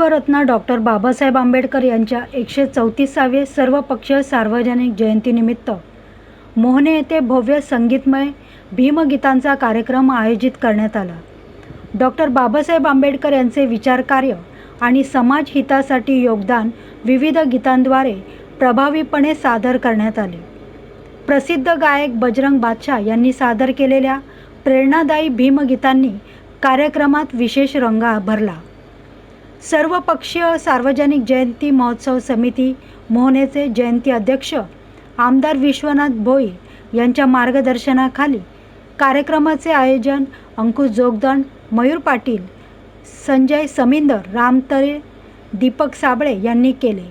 विश्वरत्न doctor Babasaheb Ambedkar यांच्या एकशे चौतीसावे सर्वपक्षीय सार्वजनिक जयंतीनिमित्त मोहने येथे भव्य संगीतमय भीमगीतांचा कार्यक्रम आयोजित करण्यात आला. डॉक्टर बाबासाहेब आंबेडकर यांचे विचारकार्य आणि समाज हितासाठी योगदान विविध गीतांद्वारे प्रभावीपणे सादर करण्यात आले. प्रसिद्ध गायक बजरंग बादशाह यांनी सादर केलेल्या प्रेरणादायी भीमगीतांनी कार्यक्रमात विशेष रंग भरला. सर्वपक्षीय सार्वजनिक जयंती महोत्सव समिती मोहनेचे जयंती अध्यक्ष आमदार विश्वनाथ भोई यांच्या मार्गदर्शनाखाली कार्यक्रमाचे आयोजन अंकुश जोगदंड मयूर पाटील संजय समिंदर रामतरे दीपक साबळे यांनी केले.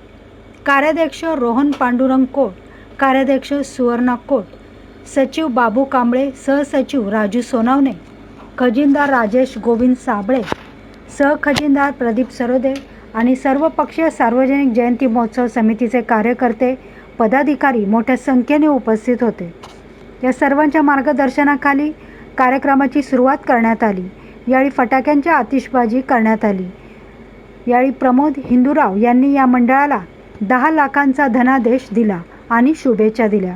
कार्याध्यक्ष रोहन पांडुरंग कोट कार्याध्यक्ष सुवर्णा कोट सचिव बाबू कांबळे सहसचिव राजू सोनावणे खजिनदार राजेश गोविंद साबळे सहखजिनदार प्रदीप सरोदे आणि सर्वपक्षीय सार्वजनिक जयंती महोत्सव समितीचे कार्यकर्ते पदाधिकारी मोठ्या संख्येने उपस्थित होते. या सर्वांच्या मार्गदर्शनाखाली कार्यक्रमाची सुरुवात करण्यात आली. यावेळी फटाक्यांची आतिषबाजी करण्यात आली. यावेळी प्रमोद हिंदूराव यांनी या मंडळाला दहा लाखांचा धनादेश दिला आणि शुभेच्छा दिल्या.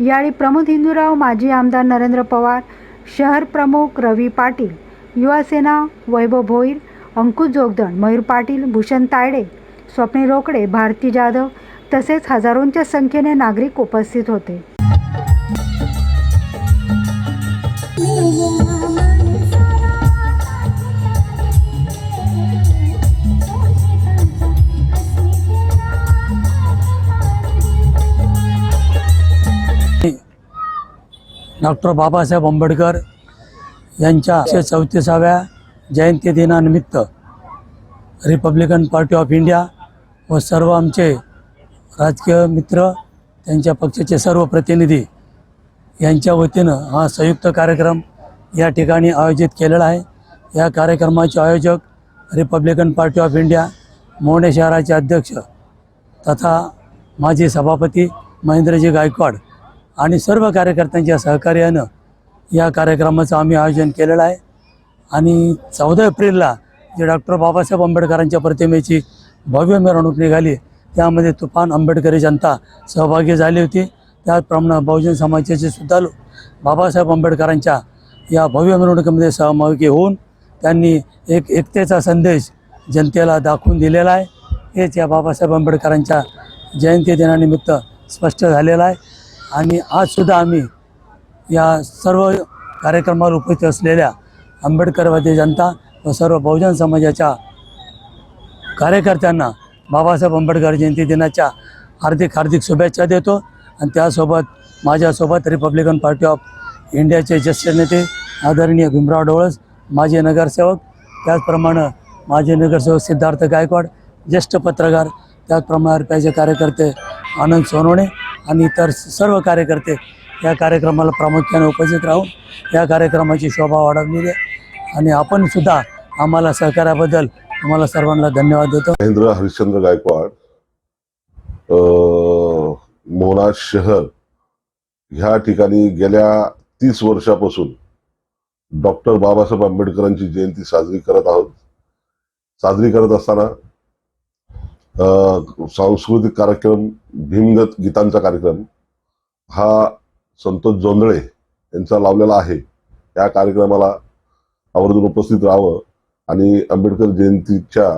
यावेळी प्रमोद हिंदूराव माजी आमदार नरेंद्र पवार शहर प्रमुख रवी पाटील युवासेना वैभव भोईर अंकुश जोगदण मयूर पाटील भूषण तायडे स्वप्नी रोकडे भारती जाधव तसेच हजारोंच्या संख्येने नागरिक उपस्थित होते. डॉक्टर बाबासाहेब आंबेडकर यांच्या एकशे चौतीसाव्या जयंती दिनानिमित्त रिपब्लिकन पार्टी ऑफ इंडिया व सर्व आमचे राजकीय मित्र त्यांच्या पक्षाचे सर्व प्रतिनिधी यांच्या वतीनं हा संयुक्त कार्यक्रम या ठिकाणी आयोजित केलेला आहे. या कार्यक्रमाचे आयोजक Republican party of India Mohane शहराचे अध्यक्ष तथा माजी सभापती महेंद्रजी गायकवाड आणि सर्व कार्यकर्त्यांच्या सहकार्यानं या कार्यक्रमाचं आम्ही आयोजन केलेलं आहे. आणि चौदा एप्रिलला जे डॉक्टर बाबासाहेब आंबेडकरांच्या प्रतिमेची भव्य मिरवणूक निघाली त्यामध्ये तुफान आंबेडकरी जनता सहभागी झाली होती. त्याचप्रमाणे बहुजन समाजाचे सुद्धा लोक बाबासाहेब आंबेडकरांच्या या भव्य मिरवणुकीमध्ये सहभागी होऊन त्यांनी एक एकतेचा संदेश जनतेला दाखवून दिलेला आहे. हेच या बाबासाहेब आंबेडकरांच्या जयंती दिनानिमित्त स्पष्ट झालेलं आहे. आणि आजसुद्धा आम्ही या सर्व कार्यक्रमावर उपस्थित असलेल्या आंबेडकरवादी जनता व सर्व बहुजन समाजाच्या कार्यकर्त्यांना बाबासाहेब आंबेडकर जयंती दिनाच्या हार्दिक हार्दिक शुभेच्छा देतो. आणि त्यासोबत माझ्यासोबत रिपब्लिकन पार्टी ऑफ इंडियाचे ज्येष्ठ नेते आदरणीय भीमराव डोळस माजी नगरसेवक त्याचप्रमाणे माजी नगरसेवक सिद्धार्थ गायकवाड ज्येष्ठ पत्रकार त्याचप्रमाणे रुपयाचे कार्यकर्ते आनंद सोनवणे आणि इतर सर्व कार्यकर्ते या कार्यक्रमाला प्रामुख्याने उपस्थित राहून या कार्यक्रमाची शोभा वाढवलेली आहे. आणि आपण सुद्धा आम्हाला सहकार्याबद्दल तुम्हाला सर्वांना धन्यवाद देतो. महेंद्र हरिश्चंद्र गायकवाड मोहना शहर ह्या ठिकाणी गेल्या तीस वर्षापासून डॉक्टर बाबासाहेब आंबेडकरांची जयंती साजरी करत आहोत. साजरी करत असताना सांस्कृतिक कार्यक्रम भीमगत गीतांचा कार्यक्रम हा संतोष जोंधळे यांचा लावलेला आहे. या कार्यक्रमाला आवर्जून उपस्थित राहावं आणि आंबेडकर जयंतीच्या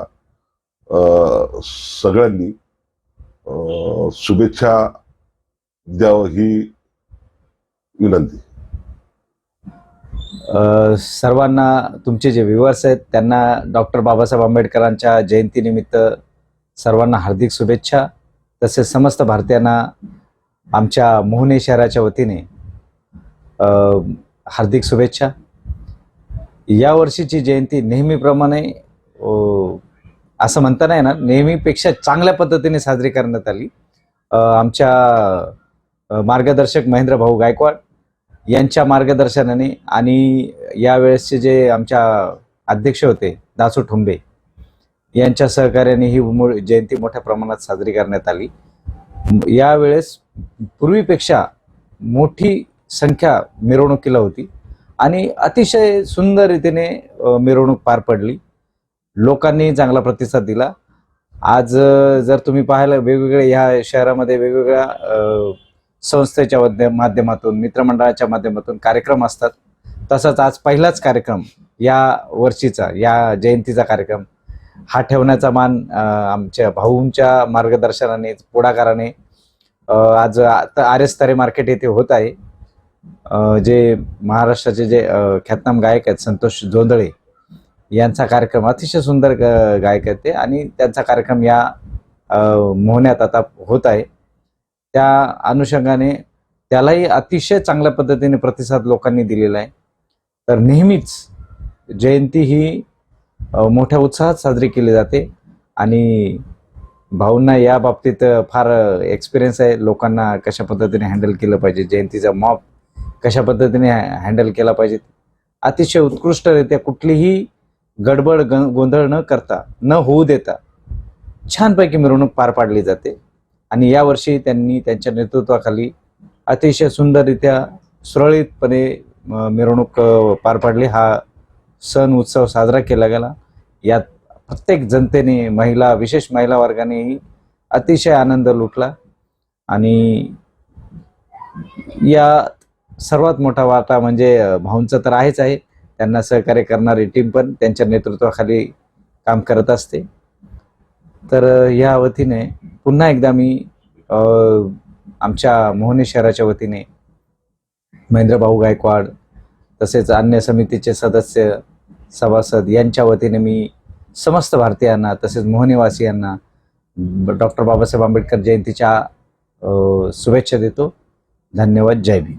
सगळ्यांनी शुभेच्छा द्यावं ही विनंती. सर्वांना तुमचे जे व्ह्युअर्स आहेत त्यांना डॉक्टर बाबासाहेब आंबेडकरांच्या जयंतीनिमित्त सर्वांना हार्दिक शुभेच्छा. तसेच समस्त भारतीयांना आमच्या मोहने शहराच्या वतीने हार्दिक शुभेच्छा. या वर्षीची जयंती नेहमीप्रमाणे असं म्हणता नाही ना नेहमीपेक्षा चांगल्या पद्धतीने साजरी करण्यात आली. आमच्या मार्गदर्शक महेंद्र भाऊ गायकवाड यांच्या मार्गदर्शनाने आणि यावेळेसचे जे आमच्या अध्यक्ष होते दासू ठुंबे यांच्या सहकार्याने ही जयंती मोठ्या प्रमाणात साजरी करण्यात आली. यावेळेस पूर्वीपेक्षा मोठी संख्या मिरवणुकीला होती. आणि अतिशय सुंदर रीतीने मिरवणूक पार पडली. लोकांनी चांगला प्रतिसाद दिला. आज जर तुम्ही पाहायला वेगवेगळ्या ह्या शहरामध्ये वेगवेगळ्या संस्थेच्या माध्यमातून मित्रमंडळाच्या माध्यमातून कार्यक्रम असतात. तसंच आज पहिलाच कार्यक्रम या वर्षीचा या जयंतीचा कार्यक्रम. हा ठेवण्याचा मान आमच्या भाऊंच्या मार्गदर्शनाने पुढाकाराने आज आता आर एस तारे मार्केट येथे होत आहे. जे महाराष्ट्राचे जे ख्यातनाम गायक आहेत संतोष जोंधळे यांचा कार्यक्रम अतिशय सुंदर ग- गायक आहेत ते आणि त्यांचा कार्यक्रम या मोहण्यात आता होत आहे. त्या अनुषंगाने त्यालाही अतिशय चांगल्या पद्धतीने प्रतिसाद लोकांनी दिलेला आहे. तर नेहमीच जयंती ही मोठ्या उत्साहात साजरी केली जाते आणि भाऊंना या बाबतीत फार एक्सपिरियन्स आहे. लोकांना कशा पद्धतीने हँडल केलं पाहिजे? जयंतीचा मॉप कशा पद्धतीने हँडल केला पाहिजे? अतिशय उत्कृष्टरित्या कुठलीही गडबड ग- गोंधळ न करता न होऊ देता छानपैकी मिरवणूक पार पाडली जाते. आणि यावर्षी त्यांनी त्यांच्या नेतृत्वाखाली अतिशय सुंदररित्या सुरळीतपणे मिरवणूक पार पाडली. हा सण उत्सव साजरा केला गेला. यात प्रत्येक जनतेने महिला विशेष महिला वर्गानेही अतिशय आनंद लुटला आणि या सर्वात मोठा वाटा म्हणजे भाऊंचा तर आहेच आहे. त्यांना सहकार्य करणारी टीम पण त्यांच्या नेतृत्वाखाली काम करत असते. तर या वतीने पुन्हा एकदा मी आमच्या मोहने शहराच्या वतीने महेंद्रभाऊ गायकवाड तसेच अन्य समितीचे सदस्य सभासद यांच्या वतीने मी समस्त भारतीयांना तसेच मोहनेवासियांना डॉक्टर बाबासाहेब आंबेडकर जयंतीच्या शुभेच्छा देतो. धन्यवाद. जय भीम.